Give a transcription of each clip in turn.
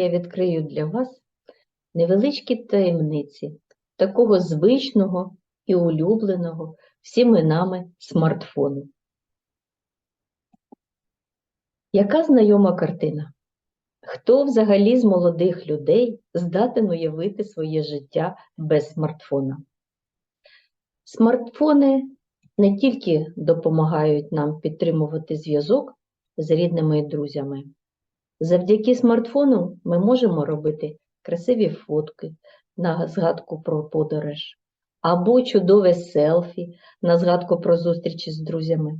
я відкрию для вас невеличкі таємниці такого звичного і улюбленого всіми нами смартфону. Яка знайома картина? Хто взагалі з молодих людей здатен уявити своє життя без смартфона? Смартфони не тільки допомагають нам підтримувати зв'язок з рідними і друзями. Завдяки смартфону ми можемо робити красиві фотки на згадку про подорож, або чудове селфі на згадку про зустрічі з друзями.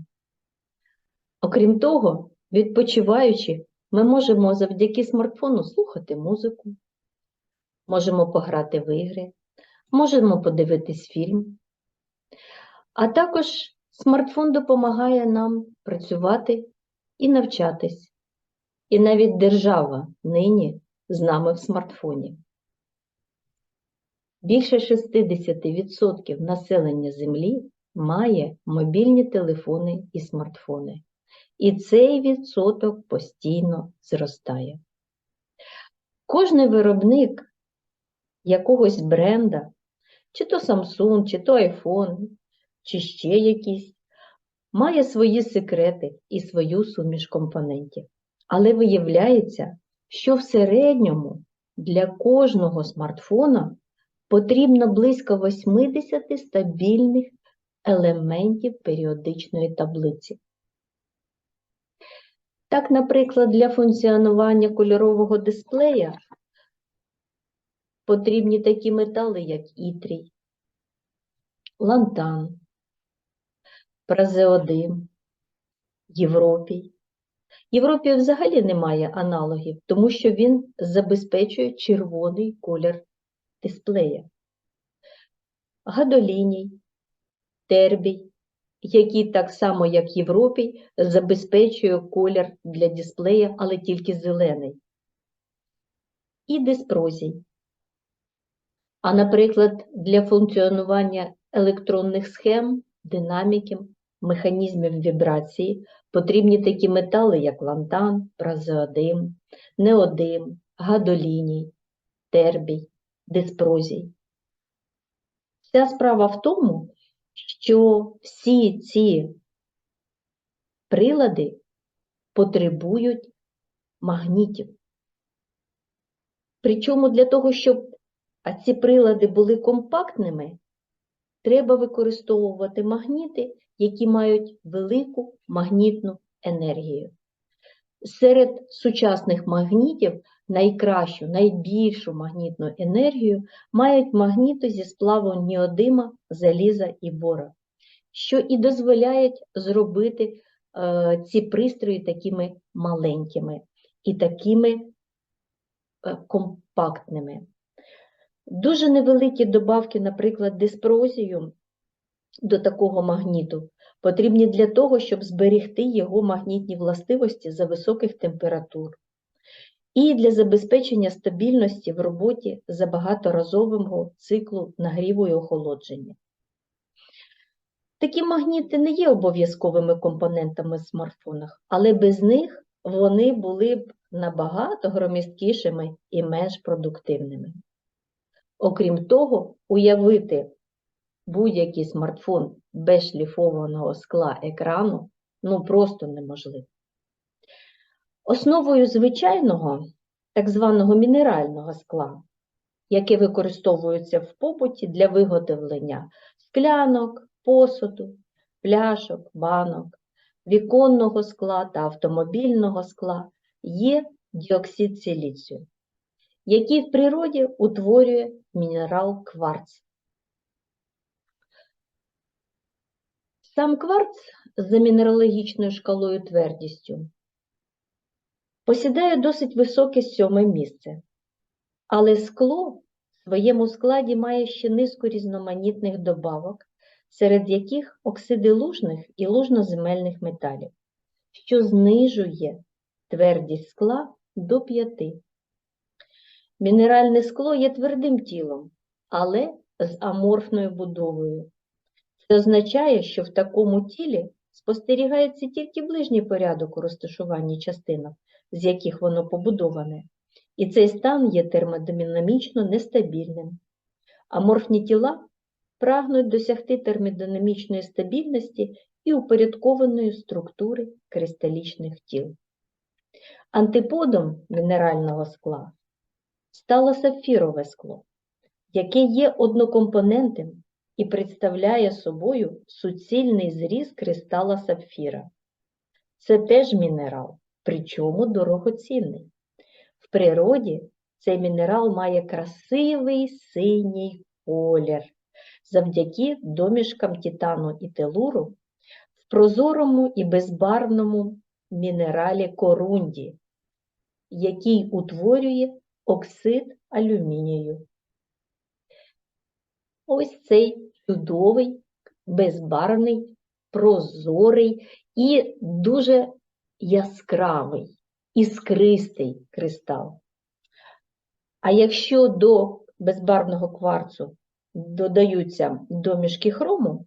Окрім того, відпочиваючи, ми можемо завдяки смартфону слухати музику, можемо пограти в ігри, можемо подивитись фільм. А також смартфон допомагає нам працювати і навчатись. І навіть держава нині з нами в смартфоні. Більше 60% населення Землі має мобільні телефони і смартфони. І цей відсоток постійно зростає. Кожний виробник якогось бренда, чи то Samsung, чи то iPhone, чи ще якийсь, має свої секрети і свою суміш компонентів. Але виявляється, що в середньому для кожного смартфона потрібно близько 80 стабільних елементів періодичної таблиці. Так, наприклад, для функціонування кольорового дисплея потрібні такі метали, як ітрій, лантан, празеодим, європій. Європі взагалі немає аналогів, тому що він забезпечує червоний колір дисплея. Гадоліній, тербій, який так само, як Європій, забезпечує колір для дисплея, але тільки зелений. І диспрозій. А, наприклад, для функціонування електронних схем, динаміків, механізмів вібрації потрібні такі метали, як лантан, празеодим, неодим, гадоліній, тербій, диспрозій. Вся справа в тому, що всі ці прилади потребують магнітів. Причому для того, щоб ці прилади були компактними, треба використовувати магніти, які мають велику магнітну енергію. Серед сучасних магнітів найкращу, найбільшу магнітну енергію мають магніти зі сплаву неодима, заліза і бора, що і дозволяють зробити е, ці пристрої такими маленькими і такими е, компактними. Дуже невеликі добавки, наприклад, диспрозію до такого магніту потрібні для того, щоб зберегти його магнітні властивості за високих температур і для забезпечення стабільності в роботі за багаторазового циклу нагріву і охолодження. Такі магніти не є обов'язковими компонентами в смартфонах, але без них вони були б набагато громісткішими і менш продуктивними. Окрім того, уявити будь-який смартфон без шліфованого скла екрану ну просто неможливо. Основою звичайного, так званого мінерального скла, яке використовується в побуті для виготовлення склянок, посуду, пляшок, банок, віконного скла та автомобільного скла, є діоксид силіцію, який в природі утворює мінерал кварц. Сам кварц за мінералогічною шкалою твердістю посідає досить високе сьоме місце, але скло в своєму складі має ще низку різноманітних добавок, серед яких оксиди лужних і лужноземельних металів, що знижує твердість скла до 5. Мінеральне скло є твердим тілом, але з аморфною будовою. Це означає, що в такому тілі спостерігається тільки ближній порядок у розташуванні частинок, з яких воно побудоване, і цей стан є термодинамічно нестабільним. Аморфні тіла прагнуть досягти термодинамічної стабільності і упорядкованої структури кристалічних тіл. Антиподом мінерального скла стало сапфірове скло, яке є однокомпонентним і представляє собою суцільний зріз кристала сапфіра. Це теж мінерал, причому дорогоцінний. В природі цей мінерал має красивий синій колір завдяки домішкам титану і телуру в прозорому і безбарвному мінералі корунді, який утворює оксид алюмінію. Ось цей чудовий, безбарвний, прозорий і дуже яскравий, іскристий кристал. А якщо до безбарвного кварцу додаються домішки хрому,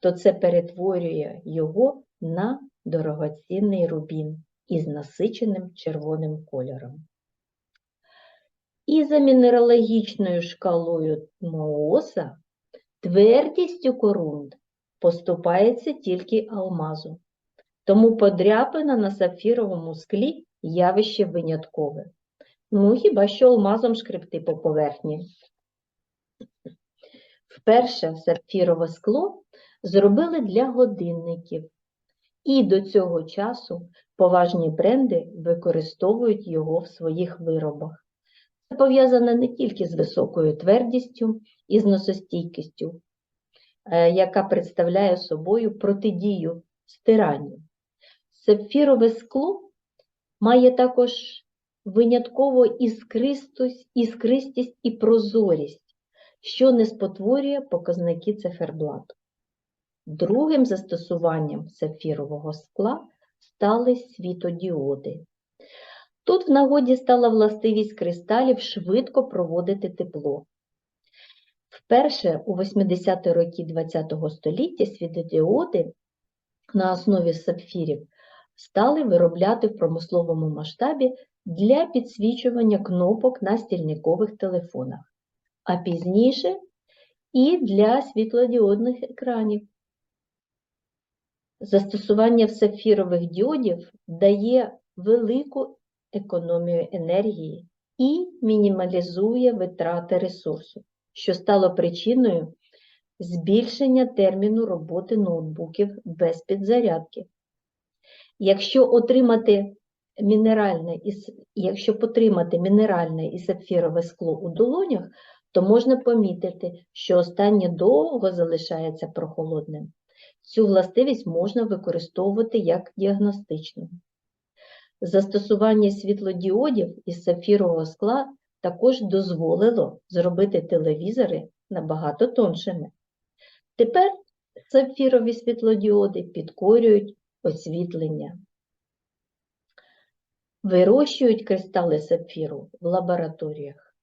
то це перетворює його на дорогоцінний рубін із насиченим червоним кольором. І за мінералогічною шкалою Мооса твердістю корунд поступається тільки алмазу. Тому подряпина на сапфіровому склі явище виняткове. Ну, хіба що алмазом шкребти по поверхні. Вперше сапфірове скло зробили для годинників, і до цього часу поважні бренди використовують його в своїх виробах. Пов'язане не тільки з високою твердістю і зносостійкістю, е, яка представляє собою протидію стиранню. Сапфірове скло має також винятково іскристість, іскристість і прозорість, що не спотворює показники циферблату. Другим застосуванням сапфірового скла стали світодіоди. Тут в нагоді стала властивість кристалів швидко проводити тепло. Вперше у 80-ті роки ХХ століття світодіоди на основі сапфірів стали виробляти в промисловому масштабі для підсвічування кнопок на стільникових телефонах, а пізніше і для світлодіодних екранів. Застосування сапфірових діодів дає велику економію енергії і мінімалізує витрати ресурсу, що стало причиною збільшення терміну роботи ноутбуків без підзарядки. Якщо отримати мінеральне якщо потримати мінеральне і сапфірове скло у долонях, то можна помітити, що останнє довго залишається прохолодним. Цю властивість можна використовувати як діагностичну. Застосування світлодіодів із сапфірового скла також дозволило зробити телевізори набагато тоншими. Тепер сапфірові світлодіоди підкорюють освітлення. Вирощують кристали сапфіру в лабораторіях,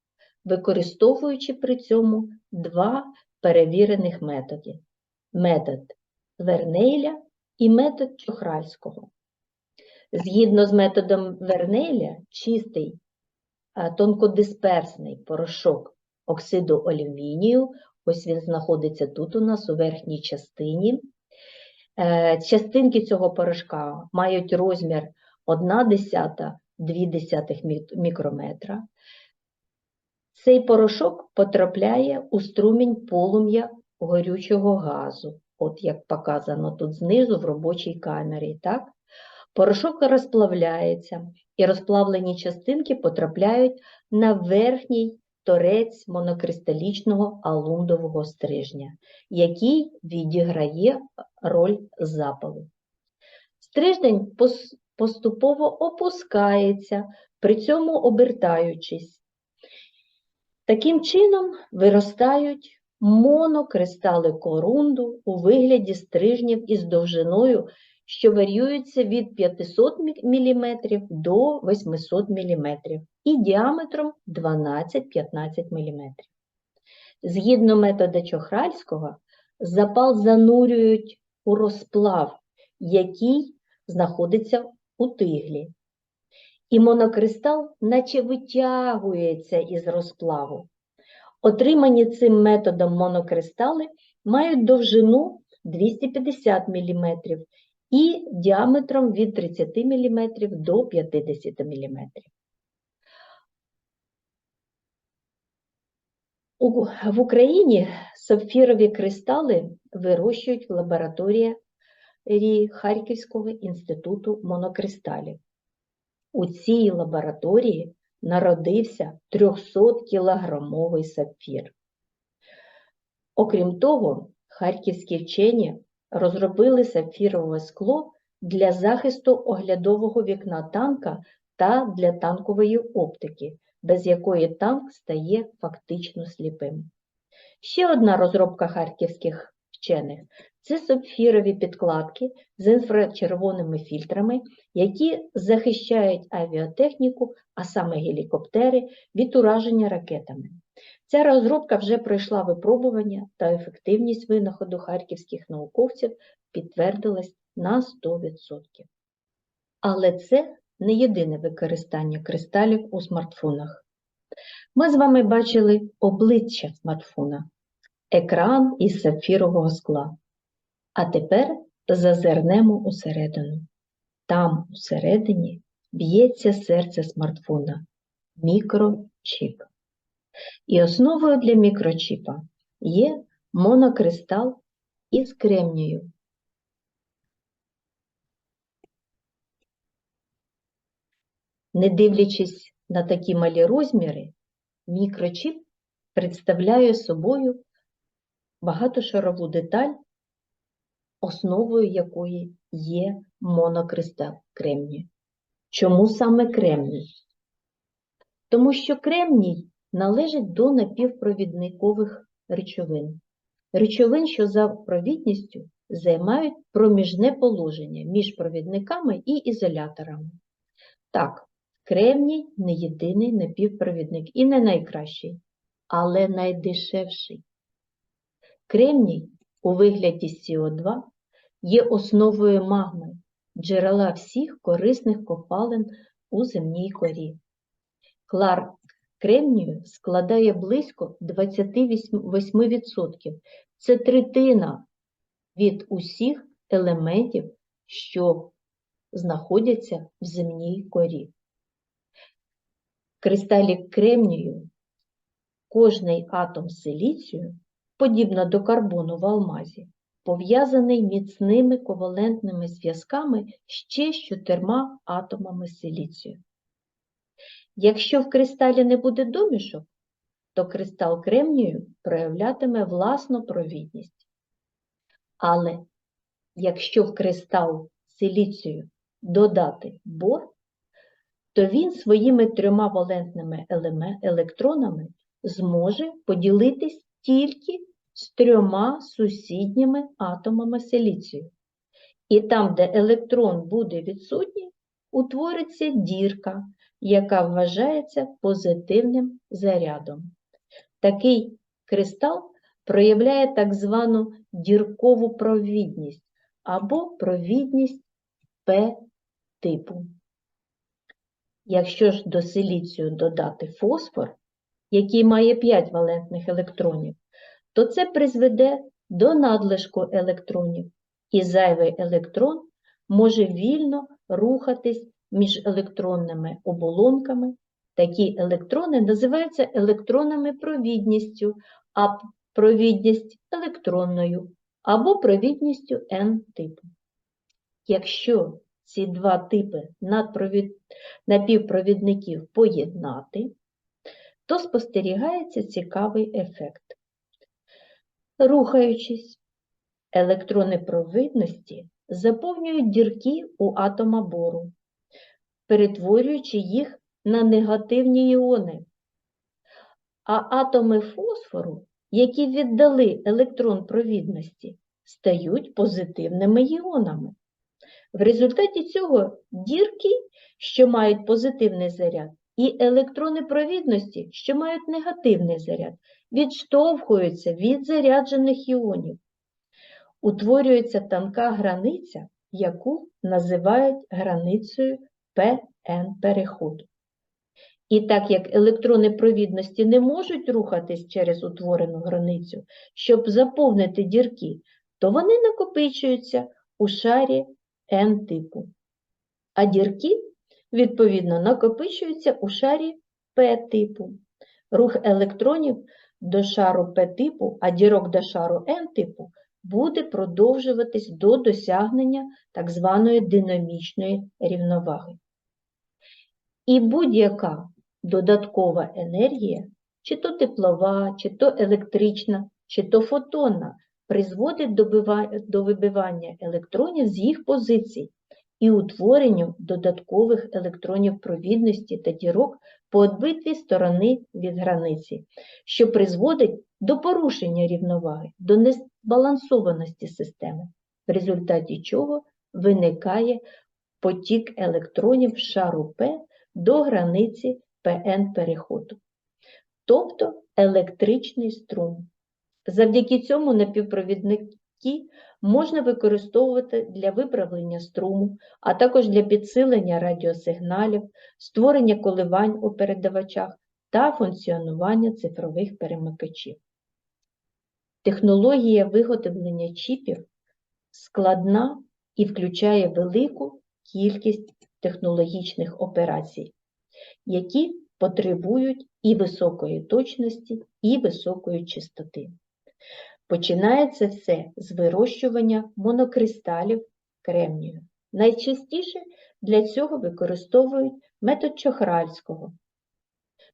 використовуючи при цьому два перевірених методи метод Вернейля і метод Чохральського. Згідно з методом Вернейля, чистий тонкодисперсний порошок оксиду алюмінію, ось він знаходиться тут у нас у верхній частині. Е, частинки цього порошка мають розмір 1 десята, 2 мікрометра. Цей порошок потрапляє у струмінь полум'я горючого газу, от як показано тут знизу в робочій камері. так? Порошок розплавляється, і розплавлені частинки потрапляють на верхній торець монокристалічного алундового стрижня, який відіграє роль запалу. Стриждень поступово опускається, при цьому обертаючись. Таким чином виростають монокристали корунду у вигляді стрижнів із довжиною, що варіюється від 500 мм до 800 мм і діаметром 12-15 мм. Згідно метода Чохральського, запал занурюють у розплав, який знаходиться у тиглі. і монокристал наче витягується із розплаву. Отримані цим методом монокристали мають довжину 250 мм і діаметром від 30 мм до 50 мм. В Україні сапфірові кристали вирощують в лабораторії Харківського інституту монокристалів. У цій лабораторії народився 300-кілограмовий сапфір. Окрім того, харківські вчені розробили сапфірове скло для захисту оглядового вікна танка та для танкової оптики, без якої танк стає фактично сліпим. Ще одна розробка харківських вчених це сапфірові підкладки з інфрачервоними фільтрами, які захищають авіатехніку, а саме гелікоптери, від ураження ракетами. Ця розробка вже пройшла випробування та ефективність винаходу харківських науковців підтвердилась на 100%. Але це не єдине використання кристалів у смартфонах. Ми з вами бачили обличчя смартфона, екран із сапфірового скла. А тепер зазирнемо усередину. Там усередині б'ється серце смартфона мікрочіп. І основою для мікрочіпа є монокристал із кремнію. Не дивлячись на такі малі розміри, мікрочіп представляє собою багатошарову деталь, основою якої є монокристал кремнію. Чому саме кремній? Тому що кремній належить до напівпровідникових речовин. Речовин, що за провідністю займають проміжне положення між провідниками і ізоляторами. Так, кремній не єдиний напівпровідник і не найкращий, але найдешевший. Кремній у вигляді СО2 є основою магми, джерела всіх корисних копалин у земній корі. Клар кремнію складає близько 28%. Це третина від усіх елементів, що знаходяться в земній корі. Кристалік кремнію, кожний атом силіцію, подібно до карбону в алмазі, пов'язаний міцними ковалентними зв'язками ще з чотирма атомами силіцію. Якщо в кристалі не буде домішок, то кристал кремнію проявлятиме власну провідність. Але якщо в кристал силіцію додати бор, то він своїми трьома валентними електронами зможе поділитись тільки з трьома сусідніми атомами силіцію. І там, де електрон буде відсутній, утвориться дірка, яка вважається позитивним зарядом. Такий кристал проявляє так звану діркову провідність або провідність П-типу. Якщо ж до силіцію додати фосфор, який має 5 валентних електронів, то це призведе до надлишку електронів, і зайвий електрон може вільно рухатись між електронними оболонками. Такі електрони називаються електронами провідністю, а провідність електронною або провідністю N-типу. Якщо ці два типи напівпровідників поєднати, то спостерігається цікавий ефект. Рухаючись, електрони провідності заповнюють дірки у атома бору, перетворюючи їх на негативні іони. А атоми фосфору, які віддали електрон провідності, стають позитивними іонами. В результаті цього дірки, що мають позитивний заряд, і електрони провідності, що мають негативний заряд, відштовхуються від заряджених іонів. Утворюється тонка границя, яку називають границею ПН-переходу. І так як електрони провідності не можуть рухатись через утворену границю, щоб заповнити дірки, то вони накопичуються у шарі N-типу. А дірки, відповідно, накопичуються у шарі P-типу. Рух електронів до шару P-типу, а дірок до шару N-типу буде продовжуватись до досягнення так званої динамічної рівноваги. І будь-яка додаткова енергія, чи то теплова, чи то електрична, чи то фотонна, призводить до вибивання електронів з їх позицій і утворенню додаткових електронів провідності та дірок по обидві сторони від границі, що призводить до порушення рівноваги, до незбалансованості системи, в результаті чого виникає потік електронів шару П до границі ПН переходу, тобто електричний струм. Завдяки цьому напівпровідники можна використовувати для виправлення струму, а також для підсилення радіосигналів, створення коливань у передавачах та функціонування цифрових перемикачів. Технологія виготовлення чіпів складна і включає велику кількість технологічних операцій, які потребують і високої точності, і високої чистоти. Починається все з вирощування монокристалів кремнію. Найчастіше для цього використовують метод Чохральського.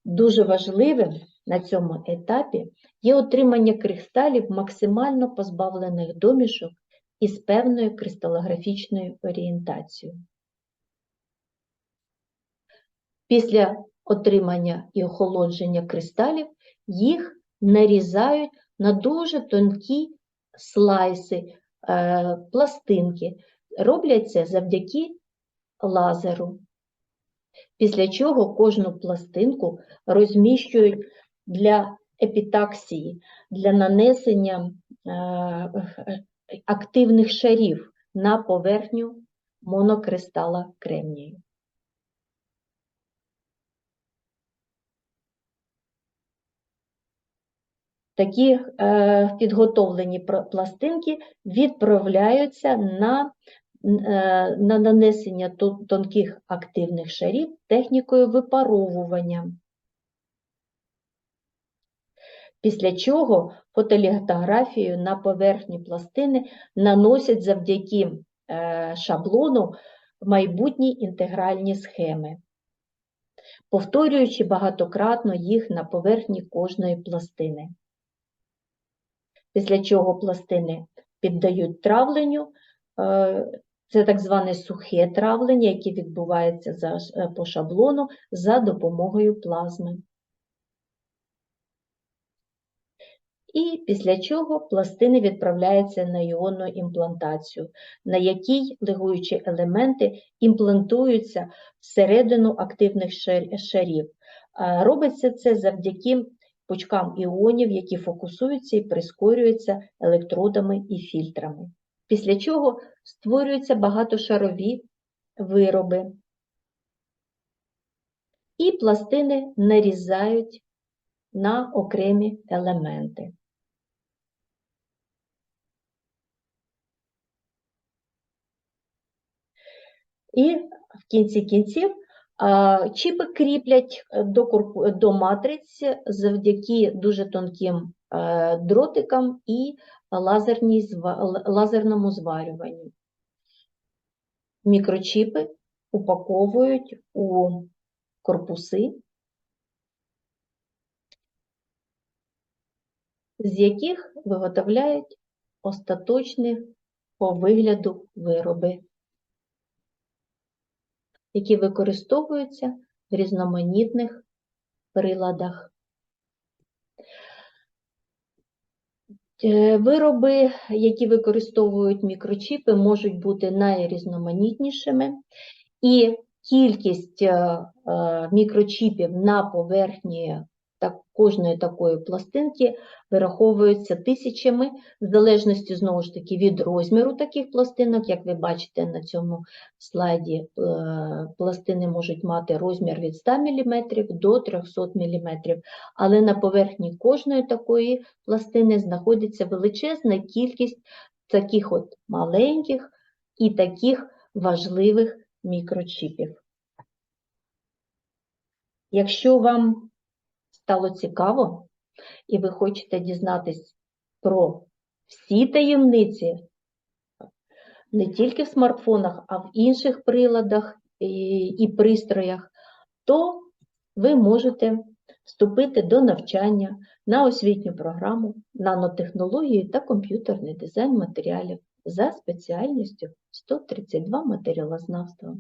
Дуже важливим на цьому етапі є отримання кристалів максимально позбавлених домішок із певною кристалографічною орієнтацією. Після отримання і охолодження кристалів їх нарізають на дуже тонкі слайси, е, пластинки. Роблять це завдяки лазеру. Після чого кожну пластинку розміщують для епітаксії, для нанесення е, активних шарів на поверхню монокристала кремнію. Такі е, підготовлені пластинки відправляються на, е, на нанесення тонких активних шарів технікою випаровування. Після чого фотолітографію на поверхні пластини наносять завдяки е, шаблону майбутні інтегральні схеми, повторюючи багатократно їх на поверхні кожної пластини. Після чого пластини піддають травленню, е, це так зване сухе травлення, яке відбувається за е, по шаблону за допомогою плазми. І після чого пластини відправляються на іонну імплантацію, на якій лигуючі елементи імплантуються всередину активних шарів. Робиться це завдяки пучкам іонів, які фокусуються і прискорюються електродами і фільтрами. Після чого створюються багатошарові вироби. І пластини нарізають на окремі елементи. І в кінці кінців чіпи кріплять е, до, корпу- до матриць завдяки дуже тонким е, дротикам і лазерній лазерному зварюванню. Мікрочіпи упаковують у корпуси, з яких виготовляють остаточні по вигляду вироби, які використовуються в різноманітних приладах. Е, Вироби, які використовують мікрочіпи, можуть бути найрізноманітнішими, і кількість е, е, мікрочіпів на поверхні так, кожної такої пластинки вираховується тисячами, в залежності знову ж таки від розміру таких пластинок. Як ви бачите на цьому слайді, е, пластини можуть мати розмір від 100 мм до 300 мм, але на поверхні кожної такої пластини знаходиться величезна кількість таких от маленьких і таких важливих мікрочіпів. Якщо вам стало цікаво і ви хочете дізнатись про всі таємниці, не тільки в смартфонах, а в інших приладах і, пристроях, то ви можете вступити до навчання на освітню програму нанотехнології та комп'ютерний дизайн матеріалів за спеціальністю 132 матеріалознавства.